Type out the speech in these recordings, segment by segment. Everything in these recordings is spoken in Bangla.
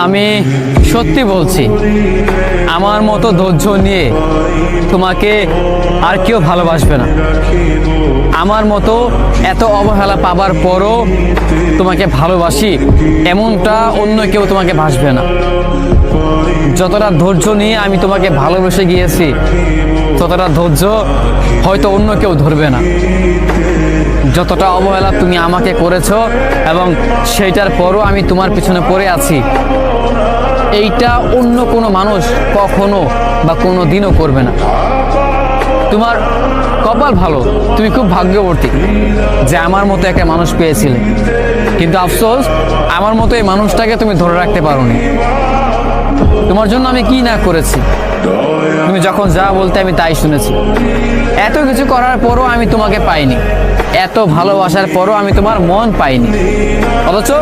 আমি সত্যি বলছি, আমার মতো ধৈর্য নিয়ে তোমাকে আর কেউ ভালোবাসবে না। আমার মতো এত অবহেলা পাবার পরও তোমাকে ভালোবাসি, এমনটা অন্য কেউ তোমাকে ভাসবে না। যতটা ধৈর্য নিয়ে আমি তোমাকে ভালোবেসে গিয়েছি ততটা ধৈর্য, হয়তো অন্য কেউ ধরবে না। যতটা অবহেলা তুমি আমাকে করেছ এবং সেইটার পরও আমি তোমার পিছনে পড়ে আছি, এইটা অন্য কোনো মানুষ কখনো বা কোনো দিনও করবে না। তোমার কপাল ভালো, তুমি খুব ভাগ্যবতী যে আমার মতো একটা মানুষ পেয়েছিলে। কিন্তু আফসোস, আমার মতো এই মানুষটাকে তুমি ধরে রাখতে পারোনি। তোমার জন্য আমি কি না করেছি? তুমি যখন যা বলতে আমি তাই শুনেছি। এত কিছু করার পরও আমি তোমাকে পাইনি। এত ভালোবাসার পরও আমি তোমার মন পাইনি। অথচ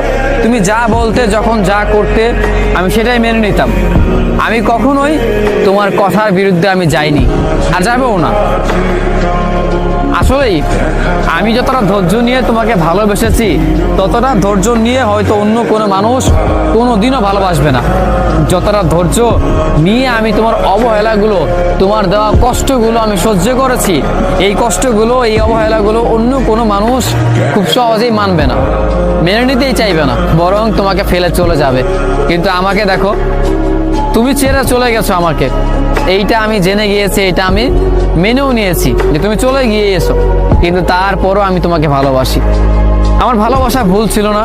তুমি যা বলতে, যখন যা করতে, আমি সেটাই মেনে নিতাম। আমি কখনোই তোমার কথার বিরুদ্ধে আমি যাইনি। আর যাবেও না। আসলেই, আমি যতটা ধৈর্য নিয়ে তোমাকে ভালোবেসেছি, ততটা ধৈর্য নিয়ে হয়তো অন্য কোনো মানুষ কোনো দিনও ভালোবাসবে না। যতটা ধৈর্য নিয়ে আমি তোমার অবহেলাগুলো, তোমার দেওয়া কষ্টগুলো আমি সহ্য করেছি, এই কষ্টগুলো, এই অবহেলাগুলো অন্য কোনো মানুষ খুব সহজেই মানবে না, মেনে নিতেই চাইবে না, বরং তোমাকে ফেলে চলে যাবে। কিন্তু আমাকে দেখো, তুমি ছেড়ে চলে গেছো আমাকে। এইটা আমি জেনে গিয়েছি, এটা আমি মেনেও নিয়েছি যে তুমি চলে গিয়ে এসো। কিন্তু তারপরও আমি তোমাকে ভালোবাসি। আমার ভালোবাসা ভুল ছিল না।